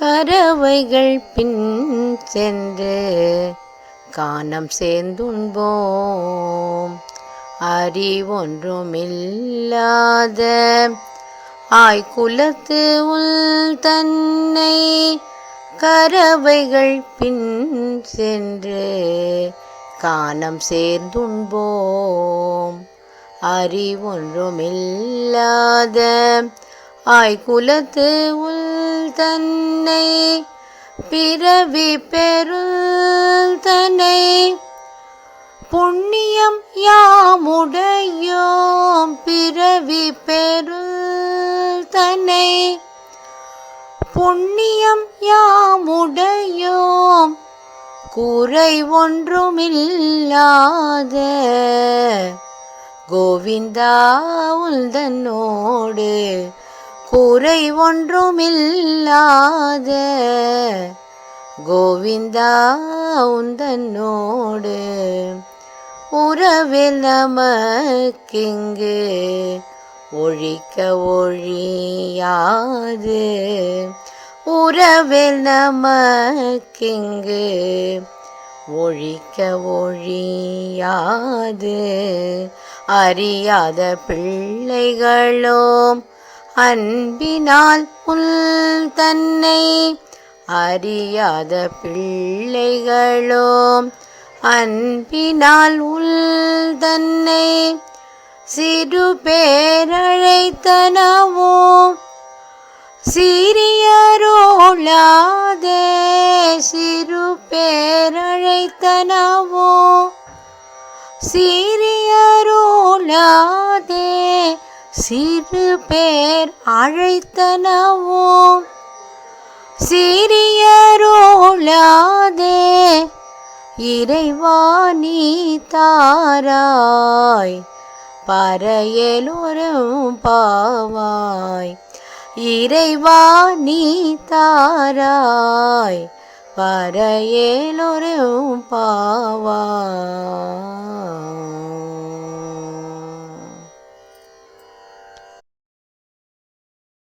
கரவைகள் பின் சென்று காணம் சேர்ந்துண்போம். அறிவொன்றுமில்லாத ஆய்குலத்து உள் தன்னை கரவைகள் பின் சென்று காணம் சேர்ந்துண்போம். அறிவொன்றுமில்லாத ஆய்குலத்து உள் தன்னை பிறவி பெருள் தன்னை. புண்ணியம் யாமுடையோம் பிறவி பெருள் தன்னை. புண்ணியம் யாமுடையோம் குறை ஒன்றுமில்லாத. கோவிந்தா உள்தன்னோடு குறை ஒன்றுமில்லாத கோவிந்தா உந்தன்னோடு உறவில் நமக்கிங்கு ஒழிக்க ஒழியாது. உறவில் நமக்கிங்கு ஒழிக்க ஒழியாது. அறியாத பிள்ளைகளோ அன்பினால் உள் தன்னை அறியாத பிள்ளைகளோ அன்பினால் உள் தன்னை சிறு பேரழைத்தனவோ சிறியரோளாதே சிறு பேரழைத்தனவோ சிறியரோளாதே சிறு பேர் அழைத்தனவோ? சிறியரோளாதே இறைவா நீ தாராய். பறையலோரும் பாவாய். இறைவா நீ தாராய். பறையலோரும் பாவாய்.